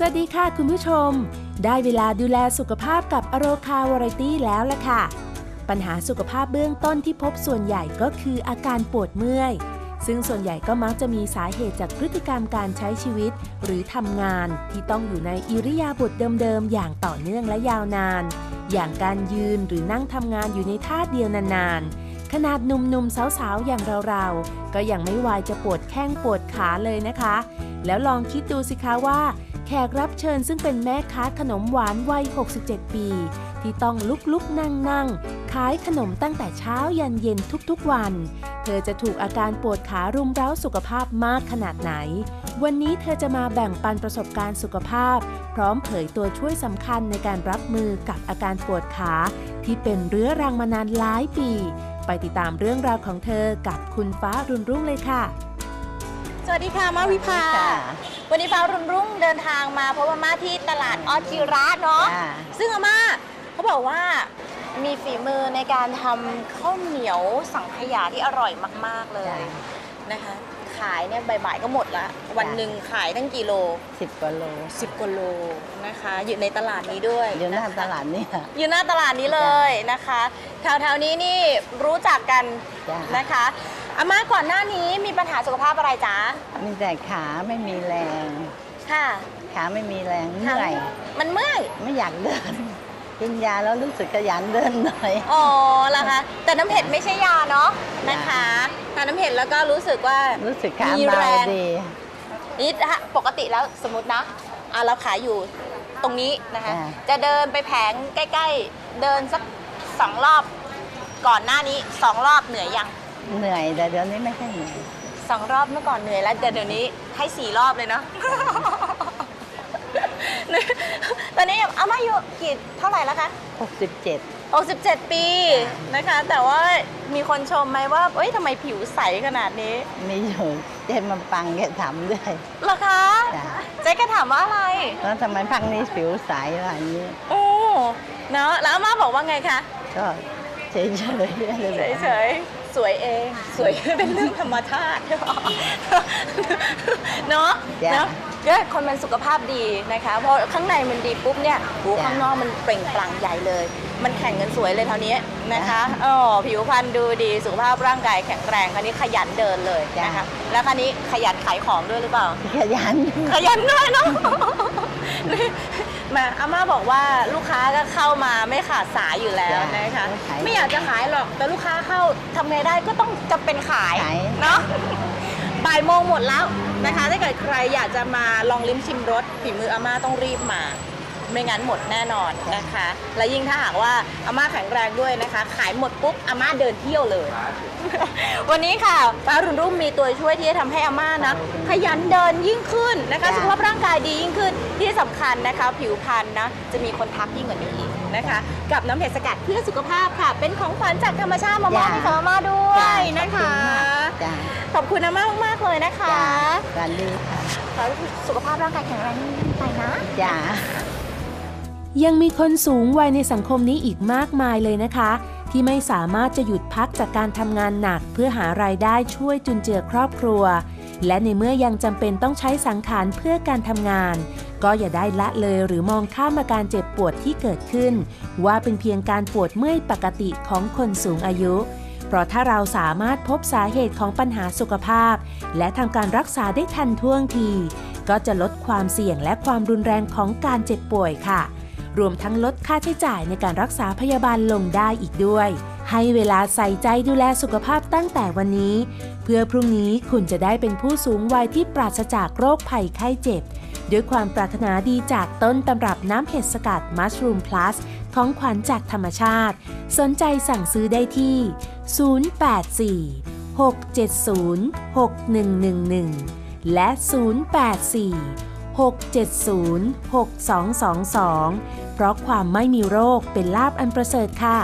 สวัสดีค่ะคุณผู้ชม ได้เวลาดูแลสุขภาพกับอโรคาวาไรตี้แล้วล่ะค่ะ ปัญหาสุขภาพเบื้องต้นที่พบส่วนใหญ่ก็คืออาการปวดเมื่อย ซึ่งส่วนใหญ่ก็มักจะมีสาเหตุจากพฤติกรรมการใช้ชีวิต หรือทำงานที่ต้องอยู่ในอิริยาบถเดิมๆ อย่างต่อเนื่องและยาวนาน อย่างการยืนหรือนั่งทำงานอยู่ในท่าเดียวนานๆ ขนาดหนุ่มๆสาวๆอย่างเราๆก็ยังไม่วายจะปวดแข้งปวดขาเลยนะคะ แล้วลองคิดดูสิคะว่า แขกรับเชิญซึ่งเป็นแม่ค้าขนมหวานวัย 67 ปี ที่ต้องลุกลุกนั่งนั่งขายขนมตั้งแต่เช้ายันเย็นทุกๆวัน เธอจะถูกอาการปวดขารุมเร้าสุขภาพมากขนาดไหน วันนี้เธอจะมาแบ่งปันประสบการณ์สุขภาพ พร้อมเผยตัวช่วยสำคัญในการรับมือกับอาการปวดขา ที่เป็นเรื้อรังมานานหลายปี ไปติดตามเรื่องราวของเธอกับคุณฟ้ารุ่นรุ่งเลยค่ะ สวัสดีค่ะมาวิภาค่ะวันนี้ฟ้ารุ่นรุ่งเดินทางมาเพราะว่ามาที่ตลาดออจิระเนาะจ้าซึ่งอาม่าเขาบอกว่ามีฝีมือในการทำข้าวเหนียวสังขยาที่อร่อยมาก ๆเลยจ้านะคะ ขายเนี่ยบ่ายๆก็หมดละ วันหนึ่งขายตั้งกี่โลสิบกว่าโล10กว่าโลนะคะ อยู่ในตลาดนี้ด้วยอยู่หน้าะคะตลาดนี่ค่ะอยู่หน้าตลาดนี้เลยนะคะแถวๆนี้นี่รู้จักกันจ้านะคะ อาม่าก่อนหน้านี้มีปัญหาสุขภาพอะไรจ๊ะมีแต่ขาไม่มีแรง ค่ะขาไม่มีแรงเมื่อยมันเมื่อยไม่อยากเดิน กินยาแล้วรู้สึกขยันเดินหน่อย อ๋อเหรอคะแต่น้ำเห็ดไม่ใช่ยาเนาะนะคะทานน้ำเห็ดแล้วก็รู้สึกว่ารู้สึกขามีเบาแรงดีนี่ถ้าปกติแล้วสมมตินะอะเราขายอยู่ตรงนี้นะคะจ้ะจะเดินไปแผงใกล้ ๆ เดินสักสองรอบ ก่อนหน้านี้สองรอบเหนื่อยยัง เหนื่อยแต่เดี๋ยวนี้ไม่ใช่เหนื่อยสองรอบเมื่อก่อนเหนื่อยแล้วแต่เดี๋ยวนี้ให้สี่รอบเลยเนาะ ตอนนี้เอามาอยู่กี่เท่าไหร่แล้วคะ67 67 ปีนะคะ แต่ว่ามีคนชมไหมว่าเอ้ยทำไมผิวใสขนาดนี้มีอยู่เจนมาปังแกทำด้วยเหรอคะจ้ะเจ๊ก็ถามว่าอะไร แล้วทำไมพักนี้ผิวใสอะไรอย่างนี้ โอ้เนาะแล้วอาม่าบอกว่าไงคะ ก็เฉยๆเลยเลยเฉยๆ สวยเองสวยเป็นเรื่องธรรมชาติเนาะจ้ะเนาะก็คนมันสุขภาพดีนะคะพอข้างในมันดีปุ๊บเนี่ยหูจ้ะข้างนอกมันเปล่งปลั่งใหญ่เลย มันแข่งกันสวยเลยเท่านี้นะคะอ๋อผิวพรรณดูดีสุขภาพร่างกายแข็งแรงคราวนี้ขยันเดินเลยนะคะแล้วคราวนี้ขยันขายของด้วยหรือเปล่า ขยันขยันด้วยเนาะ มาอาม่าบอกว่าลูกค้าก็เข้ามาไม่ขาดสายอยู่แล้วจ้ะนะคะ ขายไม่อยากจะขายหรอกแต่ลูกค้าเข้าทำไงได้ก็ต้องจำเป็นขายขาย เนาะ บ่ายโมงหมดแล้วนะคะ ถ้าเกิดใครอยากจะมาลองลิ้มชิมรสฝีมืออาม่าต้องรีบมา ไม่งั้นหมดแน่นอนนะคะ และยิ่งถ้าหากว่าอาม่าแข็งแรงด้วยนะคะ ขายหมดปุ๊บอาม่าเดินเที่ยวเลย วันนี้ค่ะป้ารุ่นรุ่มมีตัวช่วยที่จะทำให้อาม่านะขยันเดินยิ่งขึ้นนะคะจ้ะสุขภาพร่างกายดียิ่งขึ้นที่สำคัญนะคะ ผิวพรรณนะจะมีคนทักยิ่งกว่านี้อีกนะคะ กับน้ำเห็ดสกัดเพื่อสุขภาพค่ะ เป็นของขวัญจากธรรมชาติมามอบให้กับอาม่าด้วยนะคะจ้าขอบคุณอาม่ามากๆเลยนะคะจ้าสวัสดีค่ะขอให้สุขภาพร่างกายแข็งแรงยิ่งๆไปนะจ้า ยังมีคนสูงวัยในสังคมนี้อีกมากมายเลยนะคะ ที่ไม่สามารถจะหยุดพักจากการทำงานหนัก เพื่อหารายได้ช่วยจุนเจือครอบครัว และในเมื่อยังจำเป็นต้องใช้สังขารเพื่อการทำงาน ก็อย่าได้ละเลยหรือมองข้ามอาการเจ็บปวดที่เกิดขึ้น ว่าเป็นเพียงการปวดเมื่อยปกติของคนสูงอายุ เพราะถ้าเราสามารถพบสาเหตุของปัญหาสุขภาพ และทำการรักษาได้ทันท่วงที ก็จะลดความเสี่ยงและความรุนแรงของการเจ็บป่วยค่ะ รวมทั้งลดค่าใช้จ่ายในการรักษาพยาบาลลงได้อีกด้วย ให้เวลาใส่ใจดูแลสุขภาพตั้งแต่วันนี้ เพื่อพรุ่งนี้คุณจะได้เป็นผู้สูงวัยที่ปราศจากโรคภัยไข้เจ็บ ด้วยความปรารถนาดีจากต้นตำรับน้ำเห็ดสกัดมั r รูมพลัสของขวัญจากธรรมชาติ สนใจสั่งซื้อได้ที่ 084 670 6111 และ 084 670 6222 เพราะความไม่มีโรคเป็นลาบอันประเสริฐค่ะ